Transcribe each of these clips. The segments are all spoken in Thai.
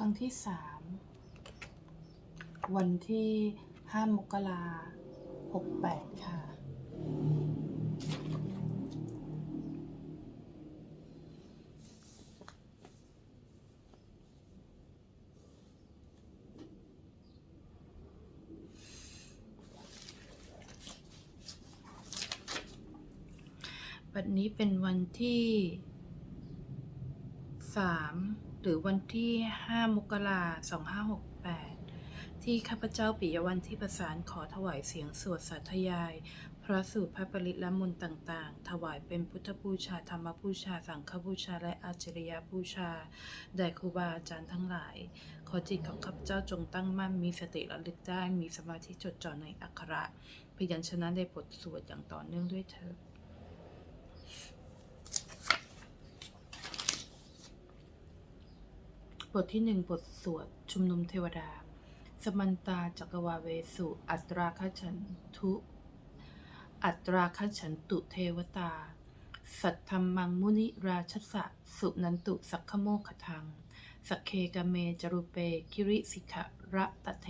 ครั้งที่สามวันที่ห้ามกราหกแปดค่ะวันนี้เป็นวันที่สาม รือวันที่ห้ามกราสองห้าหกแปดที่ข้าพเจ้าปิยวันที่ประสานขอถวายเสียงสวดสาธยาย พระสูตรพระปริตและมนต์ต่างๆ ถวายเป็นพุทธบูชาธรรมบูชา สังฆบูชา และอาจริยบูชา แด่ครูบาอาจารย์ทั้งหลาย ขอจิตของข้าพเจ้าจงตั้งมั่นมีสติระลึกได้ มีสมาธิจดจ่อในอักขระพยัญชนะในบทสวดอย่างต่อเนื่องด้วยเถิด บทที่หนึ่งบทสวด ชุมนุมเทวดา สมันตาจักรวาเวสุ อัตราคฉันทุ อัตราคฉันตุเทวตา สัทธรรมังมุนิราชสะ สุนันตุสักขโมขทัง สักเคกเมจรุเปกิริสิขะระตะเถ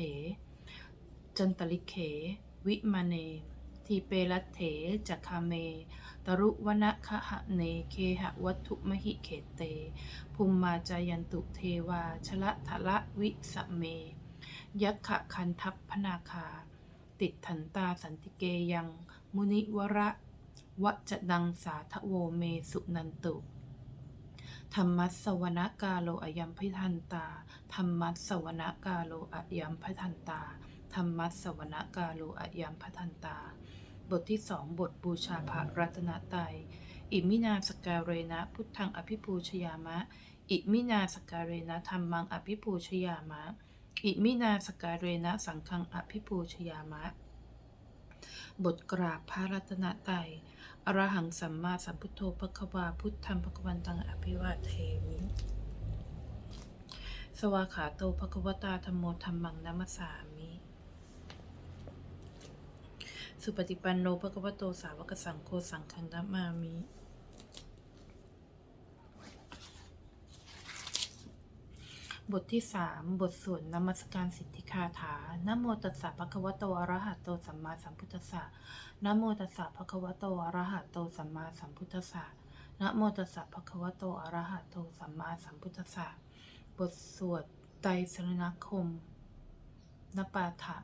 จันตลิเขวิมาเน ทีเปรัตเถจักคาเม ตรุวนคะหะเน เคหะวัตถุมหิเขเต ภูมิมาจายันตุเทวา ชละทะละวิสเม ยักขะคันทัพพนาคา ติดถันตาสันติเกยัง มุนิวระวะจดังสาทโวเมสุนันตุ ธรรมัสสวนกาโลอยัมพิทันตา ธรรมัสสวนกาโลอยัมพิทันตา ธรรมัสสวนกาโลอายัมพทันตา บทที่สองบทบูชาพระรัตนตรัยอิมินาสการเรนะพุทธังอภิปูชยามะ อิมินาสการเรนะธรรมังอภิปูชยามะ อิมินาสการเรนะสังฆังอภิปูชยามะ บทกราบพระรัตนตรัยอรหังสัมมาสัมพุทโธพระควาพุทธังพระควันตังอภิวาเทมิสวาขาโตภควตาธรรมโมธรรมังนัมสสามิ สุปฏิปันโนภะควโตสาวกสังโฆสังฆังนัมามิบทที่สามบทสวดนมัสการสิทธิคาถานะโมตัสสะภะคะวะโตอะระหะโตสัมมาสัมพุทธัสสะนะโมตัสสะภะคะวะโตอะระหะโตสัมมาสัมพุทธัสสะนะโมตัสสะภะคะวะโตอะระหะโตสัมมาสัมพุทธัสสะบทสวดไตรสรณคมนปาถะ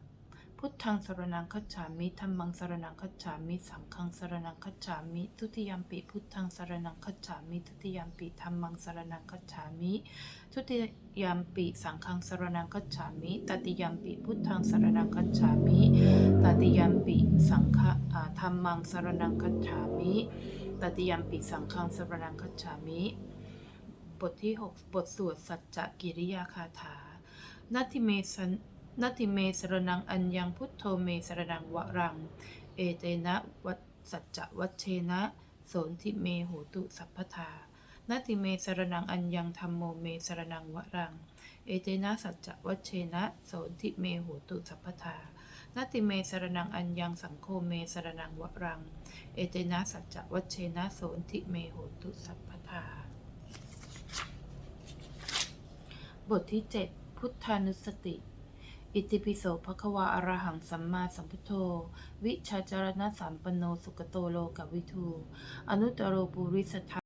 พุทธังสรนังคัจฉามิธัมมังสรนังคัจฉามิสังฆังสรนังคัจฉามิ ทุติยมปิพุทธังสรนังคัจฉามิ ทุติยมปิธัมมังสรนังคัจฉามิ ทุติยมปิสังฆังสรนังคัจฉามิตติยมปิพุทธังสรนังคัจฉามิตติยมปิสังฆะธัมมังสรนังคัจฉามิตติยมปิสังฆังสรนังคัจฉามิบทที่หกบทสวดสัจจกิริยาคาถานัตถิเมสัน นัติเมสรนังอัญญังพุทโธเมสรนังวรัง เอเตนะวัสัจจวัชเชนะโสนทิเมโหตุสัพพทานัตถิเมสรนังอัญญังธรรมโมเมสรนังวรัง เอเตนะสัจจวัชเชนะโสนทิเมโหตุสัพพทานัตติเมสรนังอัญญังสังโฆเมสรนังวรัง เอเตนะสัจจวัชเชนะโสนทิเมโหตุสัพพทา บทที่ 7 พุทธานุสติ อิติปิโสภควาอรหังสัมมาสัมพุทโธ วิชาจารณสัมปโนสุกโตโลกวิทู อนุตตรโรปุริสธรรม